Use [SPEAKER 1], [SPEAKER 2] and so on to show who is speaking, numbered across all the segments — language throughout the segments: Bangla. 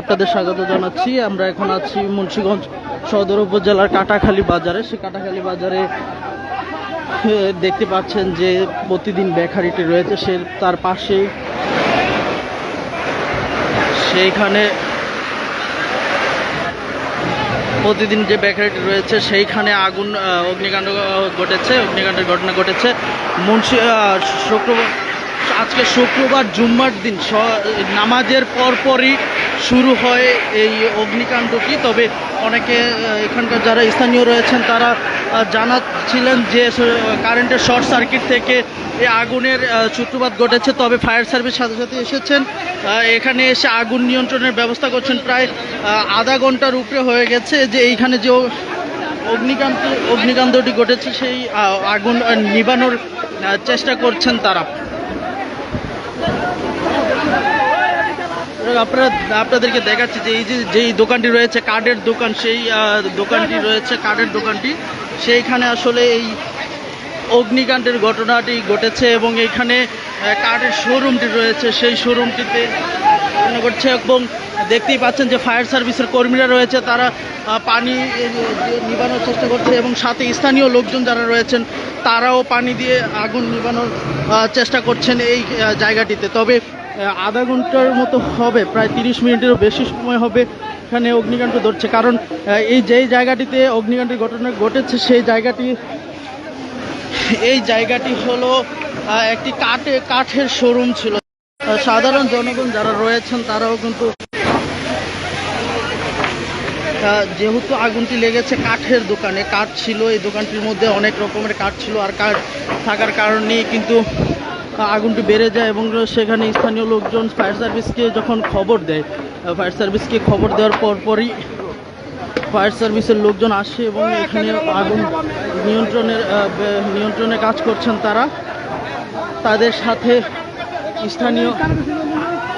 [SPEAKER 1] আপনাদের স্বাগত জানাচ্ছি। আমরা এখন আছি মুন্সিগঞ্জ সদর উপজেলার কাটাখালী বাজারে। সেই কাটাখালী বাজারে দেখতে পাচ্ছেন যে প্রতিদিন বেকারিটি রয়েছে। সে তার পাশে সেইখানে প্রতিদিন যে বেকারিটি রয়েছে সেইখানে আগুন অগ্নিকাণ্ড ঘটেছে অগ্নিকাণ্ডের ঘটনা ঘটেছে। মুন্সি শুক্রবার আজকে শুক্রবার জুম্মার দিন। নামাজের পরপরই শুরু হয় এই অগ্নিকাণ্ডটি তবে অনেকে এখানকার যারা স্থানীয় রয়েছেন, তারা জানাচ্ছিলেন যে কারেন্টের শর্ট সার্কিট থেকে এই আগুনের সূত্রপাত ঘটেছে। তবে ফায়ার সার্ভিস সাথে সাথে এসেছেন। এখানে এসে আগুন নিয়ন্ত্রণের ব্যবস্থা করছেন। প্রায় আধা ঘণ্টার উপরে হয়ে গেছে যে এইখানে যে অগ্নিকান্ত অগ্নিকাণ্ডটি ঘটেছে, সেই আগুন নিবানোর চেষ্টা করছেন তারা। আপনাদেরকে দেখাচ্ছি যে এই যে, যেই দোকানটি রয়েছে কার্ডের দোকান, সেই দোকানটি রয়েছে কার্ডের দোকানটি। সেইখানে আসলে এই অগ্নিকাণ্ডের ঘটনাটি ঘটেছে এবং এখানে কার্ডের শোরুমটি রয়েছে। সেই শোরুমটিতে ঘটছে এবং দেখতেই পাচ্ছেন যে ফায়ার সার্ভিসের কর্মীরা রয়েছে, তারা পানি নিবানোর চেষ্টা করছে এবং সাথে স্থানীয় লোকজন যারা রয়েছেন, তারাও পানি দিয়ে আগুন নিবানোর চেষ্টা করছেন এই জায়গাটিতে। তবে আধা ঘণ্টার মতো হবে, প্রায় তিরিশ মিনিটেরও বেশি সময় হবে এখানে অগ্নিকাণ্ড ধরছে। কারণ এই যেই জায়গাটিতে অগ্নিকাণ্ডের ঘটনা ঘটেছে, সেই জায়গাটি, এই জায়গাটি হলো একটি কাঠে, কাঠের শোরুম ছিল। সাধারণ জনগণ যারা রয়েছেন, তারাও কিন্তু যেহেতু আগুনটি লেগেছে কাঠের দোকানে, কাঠ ছিল, এই দোকানটির মধ্যে অনেক রকমের কাঠ ছিল, আর কাঠ থাকার কারণেই কিন্তু আগুনটি বেড়ে যায় এবং সেখানে স্থানীয় লোকজন ফায়ার সার্ভিসকে যখন খবর দেয় ফায়ার সার্ভিসকে খবর দেওয়ার পরপরই ফায়ার সার্ভিসের লোকজন আসে এবং এখানে আগুন নিয়ন্ত্রণের নিয়ন্ত্রণে কাজ করছেন তারা। তাদের সাথে স্থানীয়,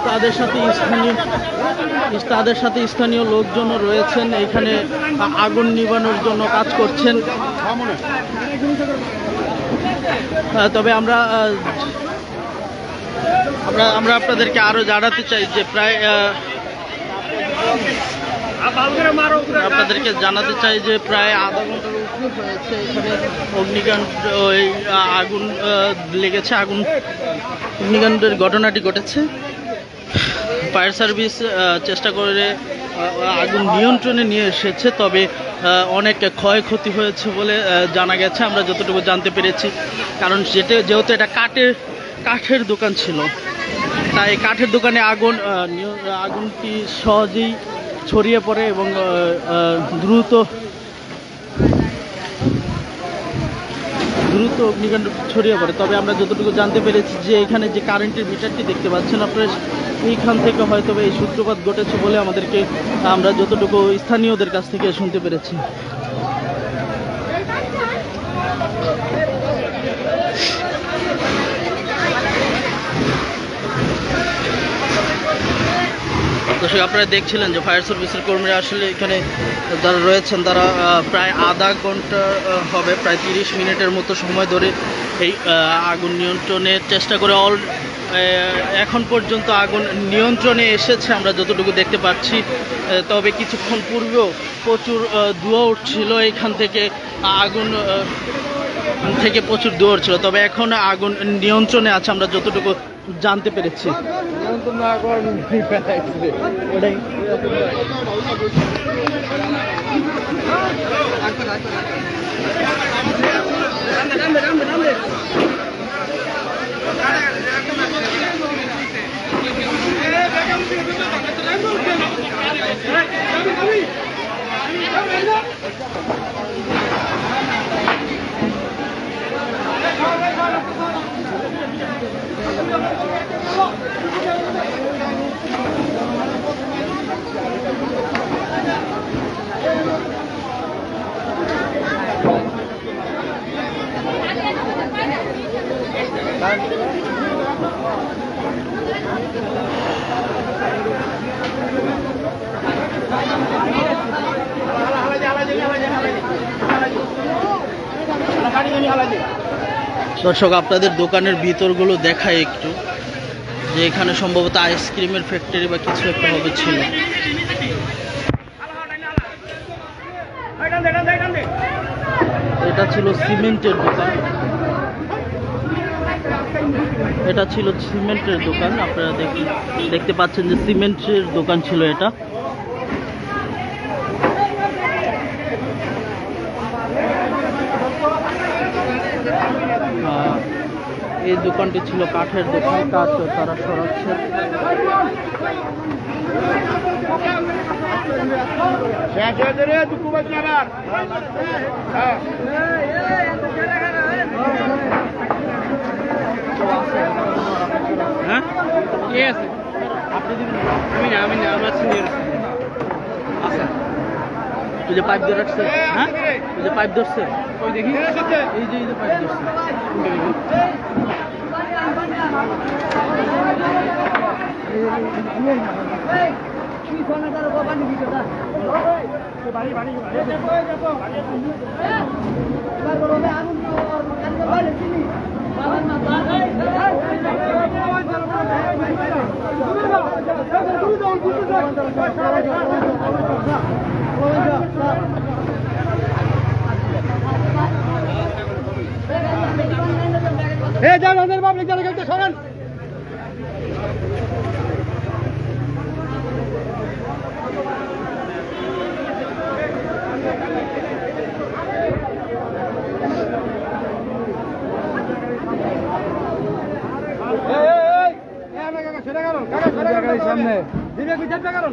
[SPEAKER 1] তাদের সাথে স্থানীয়, তাদের সাথে স্থানীয় লোকজনও রয়েছেন। এখানে আগুন নিবানোর জন্য কাজ করছেন। তবে আমরা আমরা আমরা আপনাদেরকে আরও জানাতে চাই যে প্রায় আপনাদেরকে জানাতে চাই যে প্রায় আধা ঘণ্টার উপরে হয়েছে এখানে অগ্নিকাণ্ড, ওই আগুন লেগেছে আগুন। অগ্নিকাণ্ডের ঘটনাটি ঘটেছে। ফায়ার সার্ভিস চেষ্টা করে আগুন নিয়ন্ত্রণে নিয়ে এসেছে, তবে অনেক ক্ষয়ক্ষতি হয়েছে বলে জানা গেছে। আমরা যতটুকু জানতে পেরেছি, কারণ সেটা যেহেতু এটা কাঠের কাঠের দোকান ছিল। তাই কাঠের দোকানে আগুন আগুনটি সহজেই ছড়িয়ে পড়ে এবং দ্রুত দ্রুত অগ্নিকাণ্ড ছড়িয়ে পড়ে। তবে আমরা যতটুকু জানতে পেরেছি যে এখানে যে কারেন্টের মিটারটি দেখতে পাচ্ছেন, আপনারা এইখান থেকে হয়তো এই সূত্রপাত ঘটেছে বলে আমাদেরকে আমরা যতটুকু স্থানীয়দের কাছ থেকে শুনতে পেরেছি। দর্শক আপনারা দেখছিলেন যে ফায়ার সার্ভিসের কর্মীরা আসলে এখানে যারা রয়েছেন, তারা প্রায় আধা ঘণ্টা হবে, প্রায় তিরিশ মিনিটের মতো সময় ধরে এই আগুন নিয়ন্ত্রণের চেষ্টা করে অল এখন পর্যন্ত আগুন নিয়ন্ত্রণে এসেছে, আমরা যতটুকু দেখতে পাচ্ছি। তবে কিছুক্ষণ পূর্বেও প্রচুর ধোঁয়া উঠছিল এখান থেকে, আগুন থেকে প্রচুর দৌড় ছিল তবে এখন আগুন নিয়ন্ত্রণে আছে, আমরা যতটুকু জানতে পেরেছি। ওটাই দর্শক, আপনাদের দোকানের ভিতরগুলো দেখায় একটু, যে এখানে সম্ভবত আইসক্রিমের ফ্যাক্টরি বা কিছু একটা হবে ছিল। এটা ছিল সিমেন্টের দোকান। এটা ছিল সিমেন্টের দোকান আপনারা দেখি দেখতে পাচ্ছেন যে সিমেন্টের দোকান ছিল এটা এই দোকানটি ছিল কাঠের দোকান কাঠ তারা সরাচ্ছে
[SPEAKER 2] হ্যাঁ
[SPEAKER 1] হ্যাঁ
[SPEAKER 2] কে আছে
[SPEAKER 1] আপনি দিবেন
[SPEAKER 2] আমি না আমি না আমার সিনিয়র
[SPEAKER 1] আচ্ছা তুই যে পাইপ ধরে হ্যাঁ তুই যে পাইপ ধরছে
[SPEAKER 2] ওই দেখি
[SPEAKER 1] এই যে এই যে পাইপ ধরছে
[SPEAKER 2] এ যান আমাদের পাবলিক যারা খেলতে সরেন। সামনে। দিবে বিচারটা কারণ।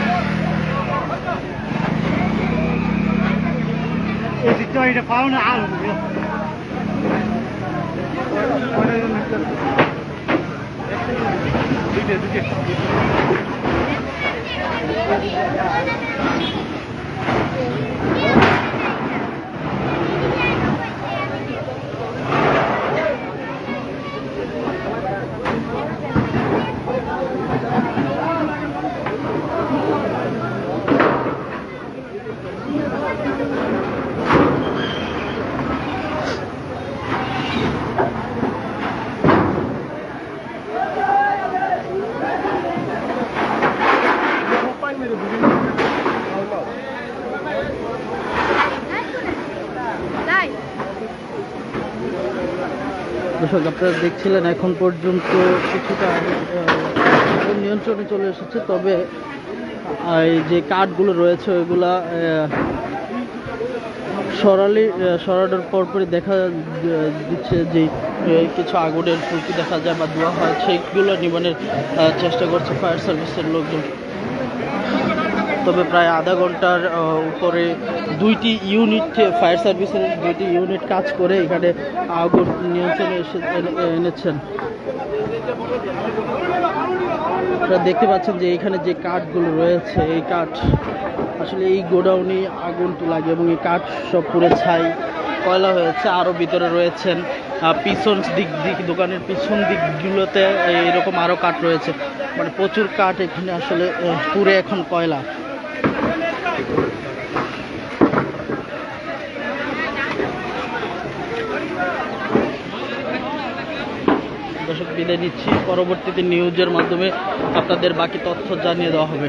[SPEAKER 2] এই দিকটা এটা পাও না আর দুইটা দুইটা
[SPEAKER 3] তাই
[SPEAKER 1] দর্শক, আপনারা দেখছিলেন এখন পর্যন্ত কিছুটা নিয়ন্ত্রণে চলে এসেছে, তবে এই যে কাঠগুলো রয়েছে, ওইগুলা সরালি সরানোর পরপরই দেখা দিচ্ছে যে কিছু আগুনের ফুলকি দেখা যায় বা দেওয়া হয়, সেইগুলো নিবানের চেষ্টা করছে ফায়ার সার্ভিসের লোকজন। তবে প্রায় আধা ঘণ্টার উপরে দুইটি ইউনিট ফায়ার সার্ভিসের দুইটি ইউনিট কাজ করে এখানে আগুন নিয়ন্ত্রণে এসে এনেছেন। আপনারা দেখতে পাচ্ছেন যে এখানে যে কাঠগুলো রয়েছে, এই কাঠ, আসলে এই গোডাউনে আগুনটি লাগে এবং এই কাঠ সব পুরো ছাই, কয়লা হয়েছে আরও ভিতরে রয়েছেন। পিছন দিক দিক, দোকানের পিছন দিকগুলোতে এরকম আরও কাঠ রয়েছে। মানে প্রচুর কাঠ এখানে আসলে পুরে এখন কয়লা। দর্শক বিদায় নিচ্ছি। পরবর্তীতে নিউজের মাধ্যমে আপনাদের বাকি তথ্য জানিয়ে দেওয়া হবে।